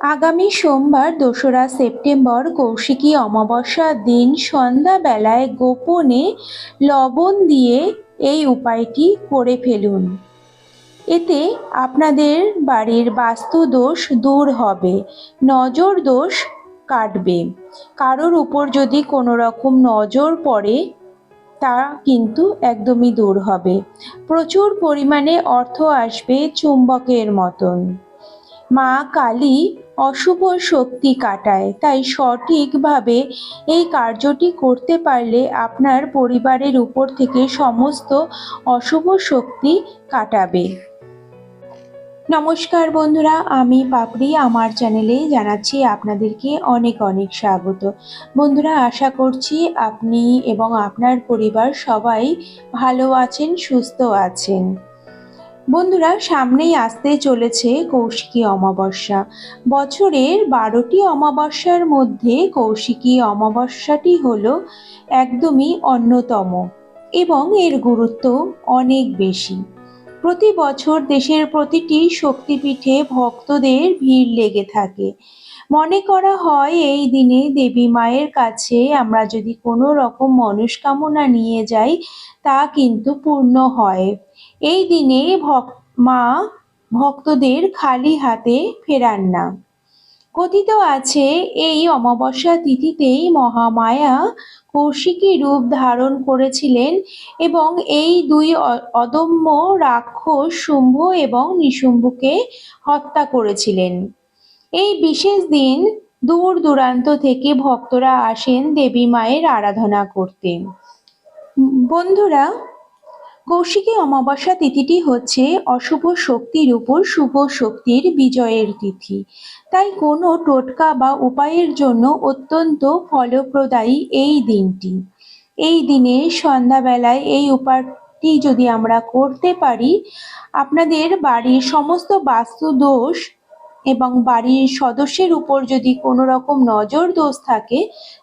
আগামী সোমবার দোসরা সেপ্টেম্বর কৌশিকী অমাবস্যার দিন সন্ধ্যাবেলায় গোপনে লবণ দিয়ে এই উপায়টি করে ফেলুন। এতে আপনাদের বাড়ির বাস্তু দোষ দূর হবে নজর দোষ কাটবে। কারোর উপর যদি কোনো রকম নজর পড়ে, তা কিন্তু একদমই দূর হবে। প্রচুর পরিমাণে অর্থ আসবে চুম্বকের মতন। মা কালী অশুভ শক্তি কাটায়। তাই সঠিকভাবে এই কার্যটি করতে পারলে আপনার পরিবারের উপর থেকে সমস্ত অশুভ শক্তি কাটাবে। নমস্কার বন্ধুরা, আমি পাপড়ি আমার চ্যানেলে জানাচ্ছি আপনাদেরকে অনেক অনেক স্বাগত। বন্ধুরা, আশা করছি আপনি এবং আপনার পরিবার সবাই ভালো আছেন, সুস্থ আছেন। বন্ধুরা, সামনেই আসতে চলেছে কৌশিকী অমাবস্যা। বছরের বারোটি অমাবস্যার মধ্যে কৌশিকী অমাবস্যাটি হল একদমই অন্যতম এবং এর গুরুত্ব অনেক বেশি। প্রতি বছর দেশের প্রতিটি শক্তিপীঠে ভক্তদের ভিড় লেগে থাকে। মনে করা হয় এই দিনে দেবী মায়ের কাছে আমরা যদি কোনো রকম মনস্কামনা নিয়ে যাই, তা কিন্তু পূর্ণ হয়। এই দিনে ভক, মা ভক্তদের খালি হাতে ফেরান না। কথিত আছে, এই অমাবস্যা তিথিতেই মহামায়া কৌশিকী রূপ ধারণ করেছিলেন এবং এই দুই অদম্য রাক্ষস শুম্ভ এবং নিশুম্ভকে হত্যা করেছিলেন। এই বিশেষ দিন দূর দূরান্ত থেকে ভক্তরা আসেন দেবী মায়ের আরাধনা করতে। বন্ধুরা, কৌশিকী অমাবস্যা তিথিটি হচ্ছে অশুভ শক্তির উপর শুভ শক্তির বিজয়ের তিথি। তাই কোনো টোটকা বা উপায়ের জন্য অত্যন্ত ফলপ্রদায়ী এই দিনটি। এই দিনে সন্ধ্যাবেলায় এই উপায়টি যদি আমরা করতে পারি, আপনাদের বাড়ির সমস্ত বাস্তু দোষ এবং বাড়ির সদস্যের উপর যদি কোনো রকম নজর দোষ থাকে,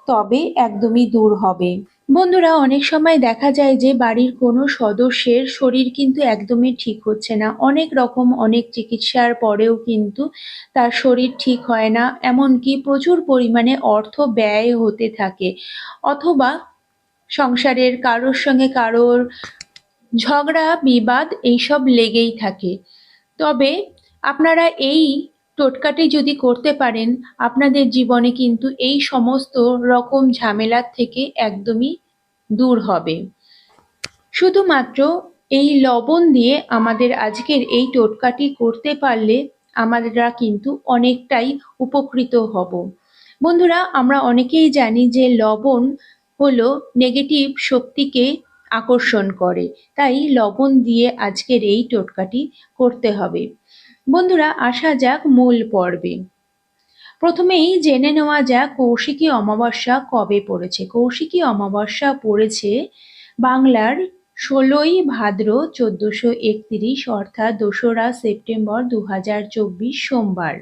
তবে একদমই দূর হবে। বন্ধুরা, অনেক সময় দেখা যায় যে বাড়ির কোনো সদস্যের শরীর কিন্তু একদমই ঠিক হচ্ছে না। অনেক রকম অনেক চিকিৎসার পরেও কিন্তু তার শরীর ঠিক হয় না। এমনকি প্রচুর পরিমাণে অর্থ ব্যয় হতে থাকে। অথবা সংসারের কারোর সঙ্গে কারোর ঝগড়া, বিবাদ এইসব লেগেই থাকে। তবে আপনারা এই টোটকাটি যদি করতে পারেন, আপনাদের জীবনে কিন্তু এই সমস্ত রকম ঝামেলার থেকে একদমই দূর হবে। শুধুমাত্র এই লবণ দিয়ে আমাদের আজকের এই টোটকাটি করতে পারলে আমাদেরা কিন্তু অনেকটাই উপকৃত হব। বন্ধুরা, আমরা অনেকেই জানি যে লবণ হলো নেগেটিভ শক্তিকে আকর্ষণ করে। তাই লবণ দিয়ে আজকের এই টোটকাটি করতে হবে। বন্ধুরা, আসা যাক মূল পর্বে। প্রথমেই জেনে নেওয়া যাক কৌশিকী অমাবস্যা কবে পড়েছে। কৌশিকী অমাবস্যা পড়েছে বাংলার ষোলোই ভাদ্র চোদ্দশো একত্রিশ, অর্থাৎ দোসরা সেপ্টেম্বর দু হাজার চব্বিশ সোমবার।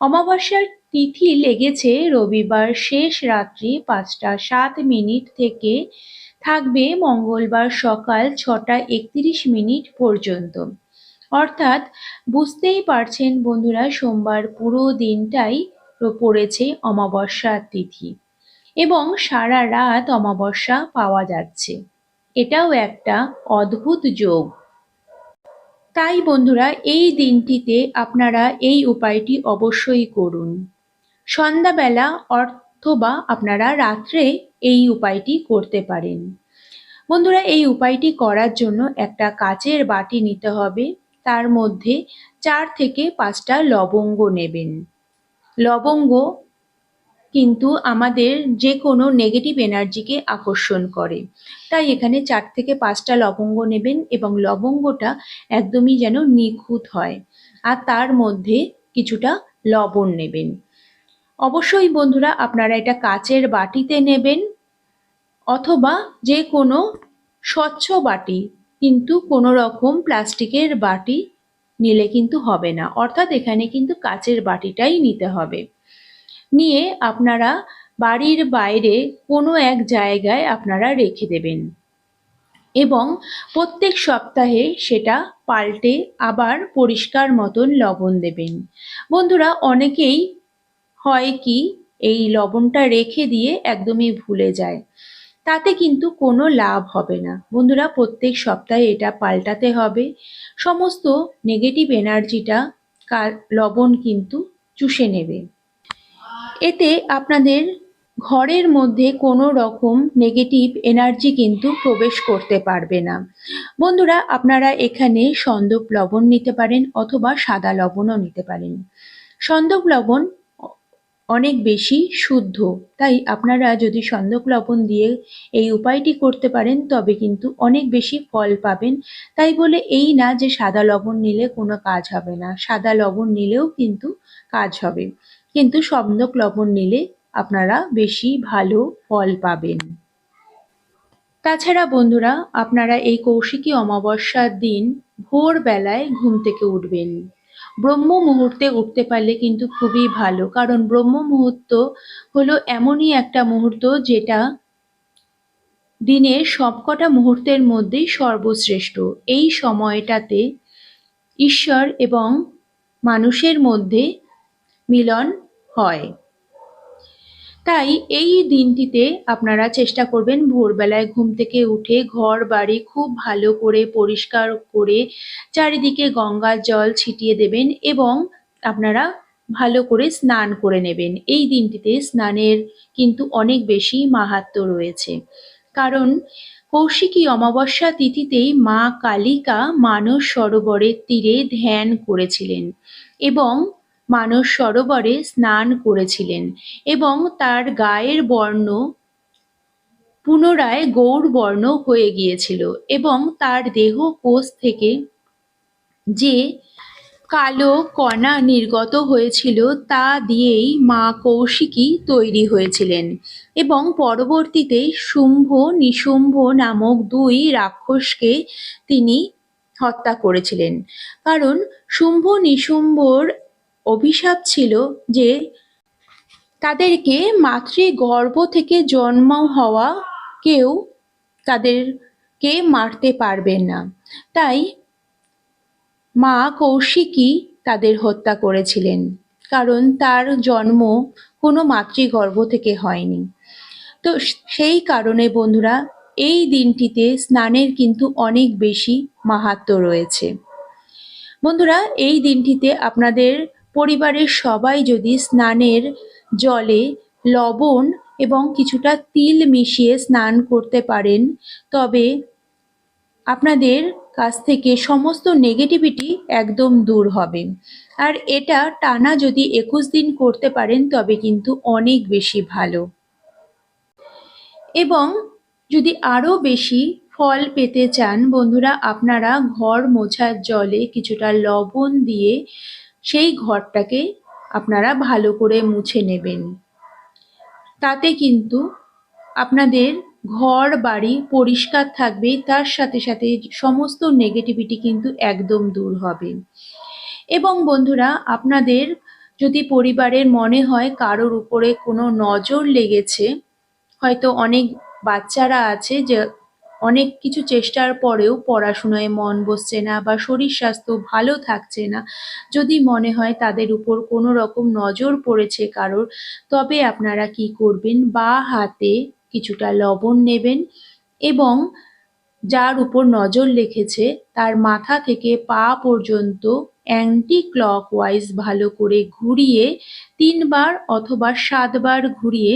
অমাবস্যার তিথি লেগেছে রবিবার শেষ রাত্রি পাঁচটা সাত মিনিট থেকে থাকবে মঙ্গলবার সকাল ছটা একত্রিশ মিনিট পর্যন্ত। অর্থাৎ বুঝতেই পারছেন বন্ধুরা, সোমবার পুরো দিনটাই পড়েছে অমাবস্যা তিথি এবং সারা রাত অমাবস্যা পাওয়া যাচ্ছে। এটাও একটা অদ্ভুত যোগ। তাই বন্ধুরা, এই দিনটিতে আপনারা এই উপায়টি অবশ্যই করুন। সন্ধ্যাবেলা অথবা আপনারা রাত্রে এই উপায়টি করতে পারেন। বন্ধুরা, এই উপায়টি করার জন্য একটা কাচের বাটি নিতে হবে। তার মধ্যে চার থেকে পাঁচটা লবঙ্গ নেবেন। লবঙ্গ কিন্তু আমাদের যে কোনো নেগেটিভ এনার্জিকে আকর্ষণ করে। তাই এখানে চার থেকে পাঁচটা লবঙ্গ নেবেন এবং লবঙ্গটা একদমই যেন নিখুঁত হয়। আর তার মধ্যে কিছুটা লবণ নেবেন। অবশ্যই বন্ধুরা, আপনারা এটা কাচের বাটিতে নেবেন অথবা যে কোনো স্বচ্ছ বাটি কিন্তু কোনো রকম প্লাস্টিকের বাটি নিলে কিন্তু হবে না। অর্থাৎ এখানে কিন্তু কাচের বাটিটাই নিতে হবে। নিয়ে আপনারা বাড়ির বাইরে কোনো এক জায়গায় আপনারা রেখে দেবেন। এবং প্রত্যেক সপ্তাহে সেটা পাল্টে আবার পরিষ্কার মতন লবণ দেবেন। বন্ধুরা, অনেকেই হয় কি, এই লবণটা রেখে দিয়ে একদমই ভুলে যায়। তাতে কিন্তু কোনো লাভ হবে না। বন্ধুরা, প্রত্যেক সপ্তাহে এটা পাল্টাতে হবে। সমস্ত নেগেটিভ এনার্জিটা লবণ কিন্তু চুষে নেবে। এতে আপনাদের ঘরের মধ্যে কোনো রকম নেগেটিভ এনার্জি কিন্তু প্রবেশ করতে পারবে না। বন্ধুরা, আপনারা এখানে সন্দক লবণ নিতে পারেন অথবা সাদা লবণও নিতে পারেন। সন্দক লবণ অনেক বেশি শুদ্ধ। তাই আপনারা যদি সন্দক লবণ দিয়ে এই উপায়টি করতে পারেন, তবে কিন্তু অনেক বেশি ফল পাবেন। তাই বলে এই না যে সাদা লবণ নিলে কোনো কাজ হবে না। সাদা লবণ নিলেও কিন্তু কাজ হবে। কিন্তু সন্দক লবণ নিলে আপনারা বেশি ভালো ফল পাবেন। তাছাড়া বন্ধুরা, আপনারা এই কৌশিকী অমাবস্যার দিন ভোরবেলায় ঘুম থেকে উঠবেন। ব্রহ্ম মুহূর্তে উঠতে পারলে কিন্তু খুবই ভালো। কারণ ব্রহ্ম মুহূর্ত হলো এমনই একটা মুহূর্ত যেটা দিনের সবকটা মুহূর্তের মধ্যেই সর্বশ্রেষ্ঠ। এই সময়টাতে ঈশ্বর এবং মানুষের মধ্যে মিলন হয়। তাই এই দিনটিতে আপনারা চেষ্টা করবেন ভোরবেলায় ঘুম থেকে উঠে ঘর বাড়ি খুব ভালো করে পরিষ্কার করে চারিদিকে গঙ্গার জল ছিটিয়ে দেবেন এবং আপনারা ভালো করে স্নান করে নেবেন। এই দিনটিতে স্নানের কিন্তু অনেক বেশি মাহাত্ম রয়েছে। কারণ কৌশিকী অমাবস্যা তিথিতেই মা কালিকা মানস সরোবরের তীরে ধ্যান করেছিলেন এবং মানস সরোবরে স্নান করেছিলেন এবং তার গায়ের বর্ণ পুনরায় গৌর বর্ণ হয়ে গিয়েছিল এবং তার দেহ কোষ থেকে যে কালো কণা নির্গত হয়েছিল তা দিয়েই মা কৌশিকী তৈরি হয়েছিলেন এবং পরবর্তীতে শুম্ভ নিশুম্ভ নামক দুই রাক্ষসকে তিনি হত্যা করেছিলেন। কারণ শুম্ভ নিশুম্ভর অভিশাপ ছিল যে তাদেরকে মাতৃগর্ভ থেকে জন্ম হওয়া কেউ তাদেরকে মারতে পারবেন না। তাই মা কৌশিকী তাদের হত্যা করেছিলেন, কারণ তার জন্ম কোনো মাতৃগর্ভ থেকে হয়নি। তো সেই কারণে বন্ধুরা, এই দিনটিতে স্নানের কিন্তু অনেক বেশি মাহাত্ম রয়েছে। বন্ধুরা, এই দিনটিতে আপনাদের পরিবারের সবাই যদি স্নানের জলে লবণ এবং কিছুটা তিল মিশিয়ে স্নান করতে পারেন, তবে আপনাদের কাছ থেকে সমস্ত নেগেটিভিটি একদম দূর হবে। আর এটা টানা যদি একুশ দিন করতে পারেন, তবে কিন্তু অনেক বেশি ভালো। এবং যদি আরও বেশি ফল পেতে চান, বন্ধুরা, আপনারা ঘর মোছার জলে কিছুটা লবণ দিয়ে সেই ঘরটাকে আপনারা ভালো করে মুছে নেবেন। তাতে কিন্তু আপনাদের ঘর, বাড়ি পরিষ্কার থাকবে, তার সাথে সাথে সমস্ত নেগেটিভিটি কিন্তু একদম দূর হবে। এবং বন্ধুরা, আপনাদের যদি পরিবারের মনে হয় কারোর উপরে কোনো নজর লেগেছে, হয়তো অনেক বাচ্চারা আছে যে অনেক কিছু চেষ্টার পরেও পড়াশুনোয় মন বসছে না বা শরীর স্বাস্থ্য ভালো থাকছে না। যদি মনে হয় তাদের উপর কোনো রকম নজর পড়েছে কারোর, তবে আপনারা কি করবেন? বা হাতে কিছুটা লবণ নেবেন এবং যার উপর নজর লেখেছে তার মাথা থেকে পা পর্যন্ত অ্যান্টি ক্লক ক্লকওয়াইজ ভালো করে ঘুরিয়ে তিনবার অথবা সাতবার ঘুরিয়ে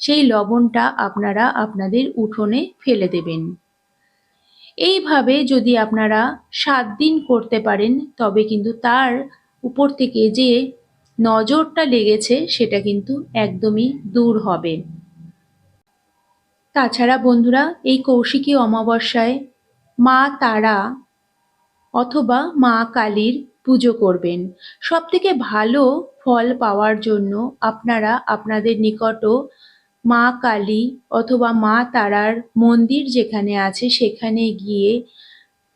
সেই লবণটা আপনারা আপনাদের উঠোনে ফেলে দেবেন। এইভাবে যদি আপনারা সাত দিন করতে পারেন, তবে কিন্তু তার উপর থেকে যে নজরটা লেগেছে, সেটা কিন্তু একদমই দূর হবে। তাছাড়া বন্ধুরা, এই কৌশিকী অমাবস্যায় মা তারা অথবা মা কালীর পুজো করবেন। সব থেকে ভালো ফল পাওয়ার জন্য আপনারা আপনাদের নিকট মা কালী অথবা মা তারার মন্দির যেখানে আছে, সেখানে গিয়ে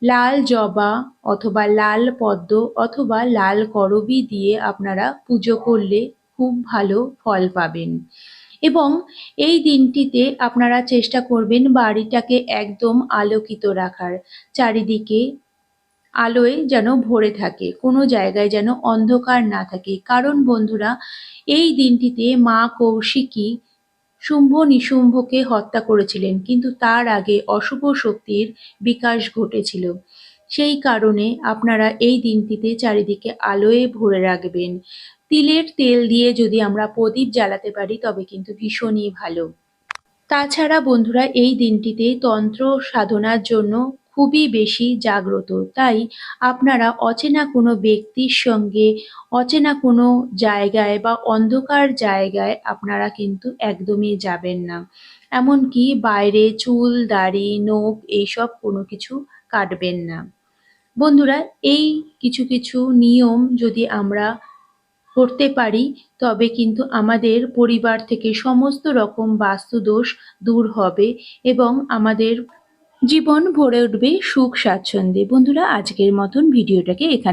লাল জবা অথবা লাল পদ্ম অথবা লাল করবি দিয়ে আপনারা পুজো করলে খুব ভালো ফল পাবেন। এবং এই দিনটিতে আপনারা চেষ্টা করবেন বাড়িটাকে একদম আলোকিত রাখার। চারিদিকে আলোয় যেন ভরে থাকে, কোনো জায়গায় যেন অন্ধকার না থাকে। কারণ বন্ধুরা, এই দিনটিতে মা কৌশিকী শুম্ভ নিশুম্ভকে হত্যা করেছিলেন, কিন্তু তার আগে অশুভ শক্তির বিকাশ ঘটেছিল। সেই কারণে আপনারা এই দিনটিতে চারিদিকে আলোয় ভরে রাখবেন। তিলের তেল দিয়ে যদি আমরা প্রদীপ জ্বালাতে পারি, তবে কিন্তু ভীষণই ভালো। তাছাড়া বন্ধুরা, এই দিনটিতে তন্ত্র সাধনার জন্য খুবই বেশি জাগ্রত। তাই আপনারা অচেনা কোনো ব্যক্তির সঙ্গে, অচেনা কোনো জায়গায় বা অন্ধকার জায়গায় আপনারা কিন্তু একদমই যাবেন না। এমনকি বাইরে চুল, দাড়ি, নখ এইসব কোনো কিছু কাটবেন না। বন্ধুরা, এই কিছু কিছু নিয়ম যদি আমরা করতে পারি, তবে কিন্তু আমাদের পরিবার থেকে সমস্ত রকম বাস্তুদোষ দূর হবে এবং আমাদের জীবন ভরে উঠবে সুখ স্বাচ্ছন্দ্যে। বন্ধুরা আজকের মতন ভিডিওটাকে এখানে